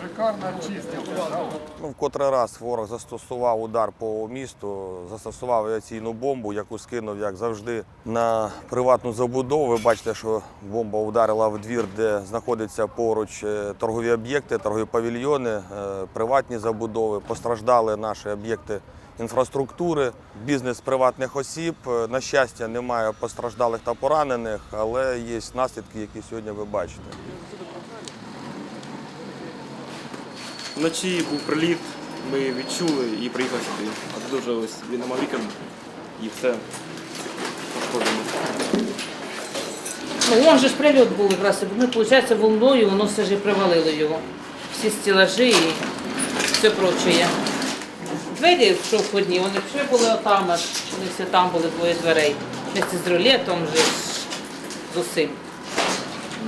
шикарно чистится. да? Ну, в котрий раз ворог застосував удар по місту, застосував авіаційну бомбу, яку скинув, як завжди, на приватну забудову. Ви бачите, що бомба ударила в двір, де знаходяться поруч е, торгові об'єкти, торгові павільйони, е, приватні забудови. Постраждали наші об'єкти інфраструктури, бізнес приватних осіб. Е, На щастя, немає постраждалих та поранених, але є наслідки, які сьогодні ви бачите. Вночі був приліт, ми відчули і приїхали сюди. А дуже ось він вікон і все пошкоджено. Ну, вон же ж прильот був якраз. Ми, виходить, волною, воно все ж і привалило його. Всі стілажі і все прочее. Двері, що входні, вони ще були отам, аж вони всі там були двоє дверей. Вместе з рулетом вже з усім.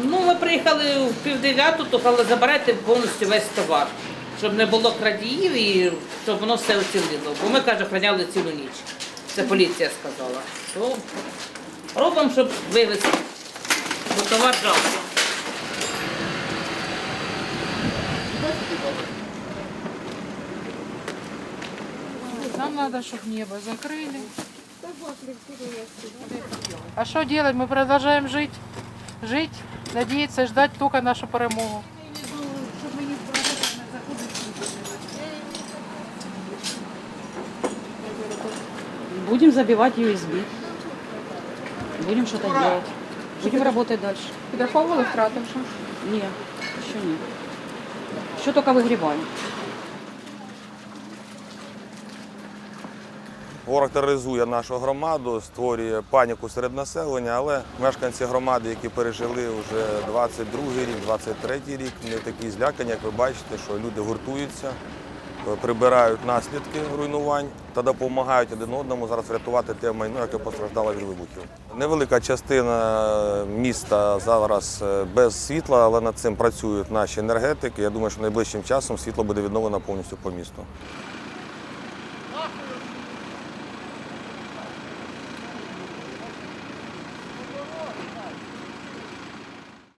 Ну, ми приїхали в півдев'яту, то казали, забирайте повністю весь товар, щоб не було крадіїв і щоб воно все оцілило. Бо ми, каже, охороняли цілу ніч. Це поліція сказала. То робимо, щоб вивезти. Бо товар жалко. Нам надо, чтобы небо закрыли. А что делать? Мы продолжаем жить, жить, надеяться, ждать только нашу перемогу. Будем забивать USB. Будем что-то делать. Будем работать дальше. Підраховували втрати вже? Нет, еще нет. Еще только выгребаем. Ворог тероризує нашу громаду, створює паніку серед населення, але мешканці громади, які пережили вже 22 рік, 23 рік, не такі злякані, як ви бачите, що люди гуртуються, прибирають наслідки руйнувань та допомагають один одному зараз врятувати те майно, яке постраждало від вибухів. Невелика частина міста зараз е, без світла, але над цим працюють наші енергетики. Я думаю, що найближчим часом світло буде відновлено повністю по місту.